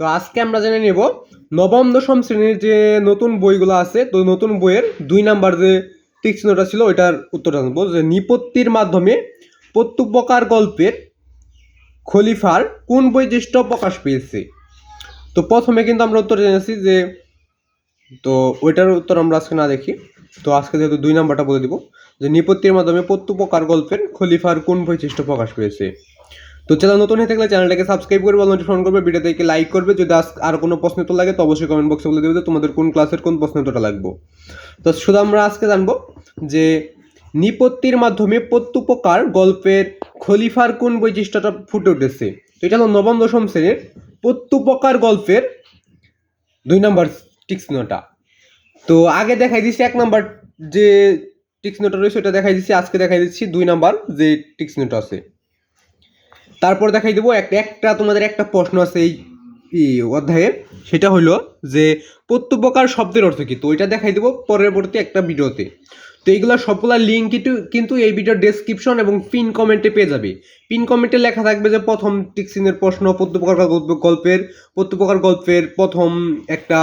তো আজকে আমরা জেনে নেব নবম, দশম শ্রেণির যে নতুন বইগুলো আছে, তো নতুন বইয়ের দুই নাম্বার যে তীক্ষ্ণটা ছিল, ওইটার উত্তর জানব। যে নিপত্তির মাধ্যমে প্রত্যুপকার গল্পের খলিফার কোন বৈশিষ্ট্য প্রকাশ পেয়েছে? তো প্রথমে কিন্তু আমরা উত্তর জেনেছি যে, তো ওইটার উত্তর আমরা আজকে না দেখি। তো আজকে যেহেতু দুই নাম্বারটা বলে দিব, যে নিপত্তির মাধ্যমে প্রত্যুপকার গল্পের খলিফার কোন বৈশিষ্ট্য প্রকাশ পেয়েছে? তো চ্যানেল নতুন হয়ে থাকলে চ্যানেলটাকে সাবস্ক্রাইব করবে ফোন করবে ভিডিও থেকে লাইক করবে। যদি আর কোনো প্রশ্ন তো লাগে, তো অবশ্যই কমেন্ট বক্সে বলে দেবে যে তোমাদের কোন ক্লাসের কোন প্রশ্ন উত্তরটা লাগবে। তো শুধু আমরা আজকে জানব যে নিপত্তির মাধ্যমে প্রত্যুপকার গল্পের খলিফার কোন বৈশিষ্ট্যটা ফুটে উঠেছে। তো এটা হলো নবম, দশম শ্রেণির প্রত্যুপকার গল্পের দুই নম্বর টিক্সনোটা তো আগে দেখাই দিচ্ছি এক নম্বর যে টিক্সনোটা রয়েছে, ওটা দেখাই দিচ্ছি, আজকে দেখাই দিচ্ছি দুই নাম্বার যে টিক্সনোটা আছে। তারপর দেখাই দেবো একটা একটা তোমাদের একটা প্রশ্ন আছে এই অধ্যায়ে। সেটা হলো যে, প্রত্যুপকার শব্দের অর্থ কী? তো ওইটা দেখাই দেবো পরবর্তী একটা ভিডিওতে। তো এইগুলো সবগুলা লিঙ্ক কিন্তু এই ভিডিওর ডেসক্রিপশন এবং পিন কমেন্টে পেয়ে যাবে। পিন কমেন্টে লেখা থাকবে যে, প্রথম টিক্সিনের প্রশ্ন, প্রত্যুপকার গল্প গল্পের প্রত্যুপকার গল্পের প্রথম একটা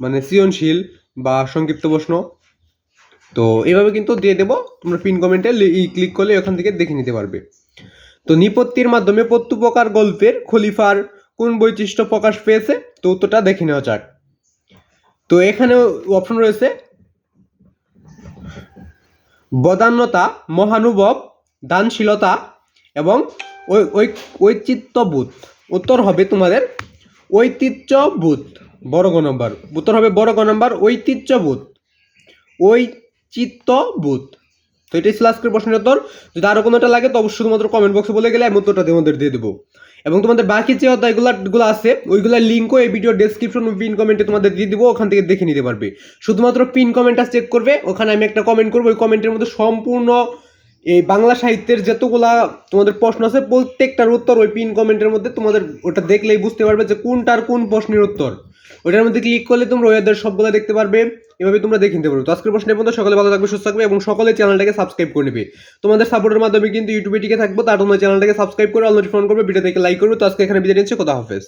মানে সৃজনশীল বা সংক্ষিপ্ত প্রশ্ন। তো এভাবে কিন্তু দিয়ে দেবো। তোমরা পিন কমেন্টে ক্লিক করলে ওখান থেকে দেখে নিতে পারবে। তো নিপত্তির মাধ্যমে প্রত্যুপকার গল্পের খলিফার কোন বৈশিষ্ট্য প্রকাশ পেয়েছে? তো উত্তরটা দেখে নেওয়া যাক। তো এখানে অপশন রয়েছে, বদান্যতা, মহানুভব, দানশীলতা এবং ঐচিত্যবোধ উত্তর হবে তোমাদের ঐতিহ্যবোধ, বড় গ নম্বর। উত্তর হবে বড় গ নম্বর, ঐতিহ্যবোধ। ঐচিত্যবোধ তো এটাই ছিল আজকের প্রশ্নের উত্তর যদি আরও কোনোটা লাগে তো অবশ্যই তোমাদের কমেন্ট বক্সে বলে গেলে আমি উত্তরটা তোমাদের দিয়ে দেবো। এবং তোমাদের বাকি যে অধ্যায়গুলো গুলো আছে, ওইগুলোর লিঙ্কও এই ভিডিও ডেসক্রিপশন পিন কমেন্টে তোমাদের দিয়ে দিব, ওখান থেকে দেখে নিতে পারবে। শুধুমাত্র পিন কমেন্টটা চেক করবে, ওখানে আমি একটা কমেন্ট করব, ওই কমেন্টের মধ্যে সম্পূর্ণ এই বাংলা সাহিত্যের যতগুলা তোমাদের প্রশ্ন আছে, প্রত্যেকটার উত্তর ওই পিন কমেন্টের মধ্যে তোমাদের ওটা দেখলেই বুঝতে পারবে যে কোনটার কোন প্রশ্নের উত্তর। ওটার মধ্যে ক্লিক করলে তোমরা ওয়াদের সবগুলো দেখতে পারবে। এভাবে তোমরা দেখে নিতে পারো। তো আজকের প্রশ্নের পর্যন্ত সকালে ভালো থাকবে, সুস্থ থাকবে এবং সকলে চ্যানেলটাকে সাবস্ক্রাইব করে নেবে। তোমাদের সাপোর্টের মাধ্যমে কিন্তু ইউটিউবে টিকে থাকব, তার তোমার চ্যানেলটাকে সাবস্ক্রাইব করে অল ফোন করবে ভিডিও দেখে লাইক করবে। তো আজকে এখানে বিদায় নিচ্ছে কথা হাফেজ।